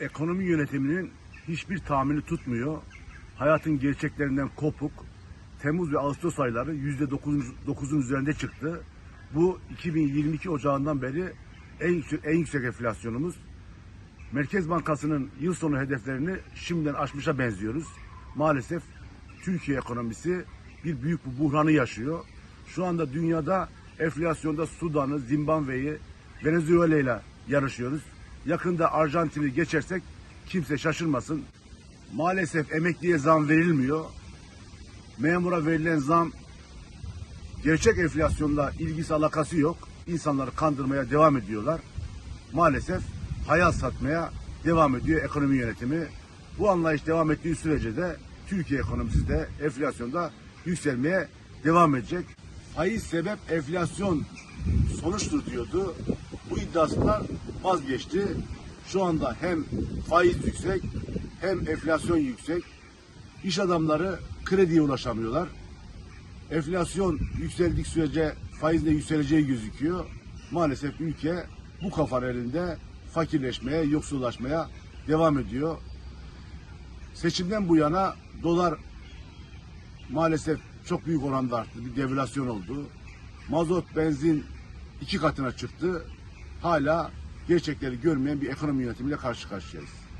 ekonomi yönetiminin hiçbir tahmini tutmuyor. Hayatın gerçeklerinden kopuk. Temmuz ve Ağustos ayları yüzde dokuzun üzerinde çıktı. Bu 2022 Ocağı'ndan beri en yüksek, en yüksek enflasyonumuz. Merkez Bankası'nın yıl sonu hedeflerini şimdiden aşmışa benziyoruz. Maalesef Türkiye ekonomisi bir büyük bir buhranı yaşıyor. Şu anda dünyada enflasyonda Sudan'ı, Zimbabwe'yi, Venezuela ile yarışıyoruz. Yakında Arjantin'i geçersek kimse şaşırmasın. Maalesef emekliye zam verilmiyor. Memura verilen zam gerçek enflasyonla ilgisi alakası yok. İnsanları kandırmaya devam ediyorlar. Maalesef hayal satmaya devam ediyor ekonomi yönetimi. Bu anlayış devam ettiği sürece de Türkiye ekonomisi de enflasyonda yükselmeye devam edecek. Faiz sebep enflasyon sonuçtur diyordu. Bu iddiasından vazgeçti. Şu anda hem faiz yüksek hem enflasyon yüksek. İş adamları krediye ulaşamıyorlar. Enflasyon yükseldik sürece faizle yükseleceği gözüküyor. Maalesef ülke bu kafa elinde fakirleşmeye, yoksullaşmaya devam ediyor. Seçimden bu yana dolar maalesef çok büyük oranda arttı. Bir devalüasyon oldu. Mazot, benzin iki katına çıktı. Hala gerçekleri görmeyen bir ekonomi yönetimiyle karşı karşıyayız.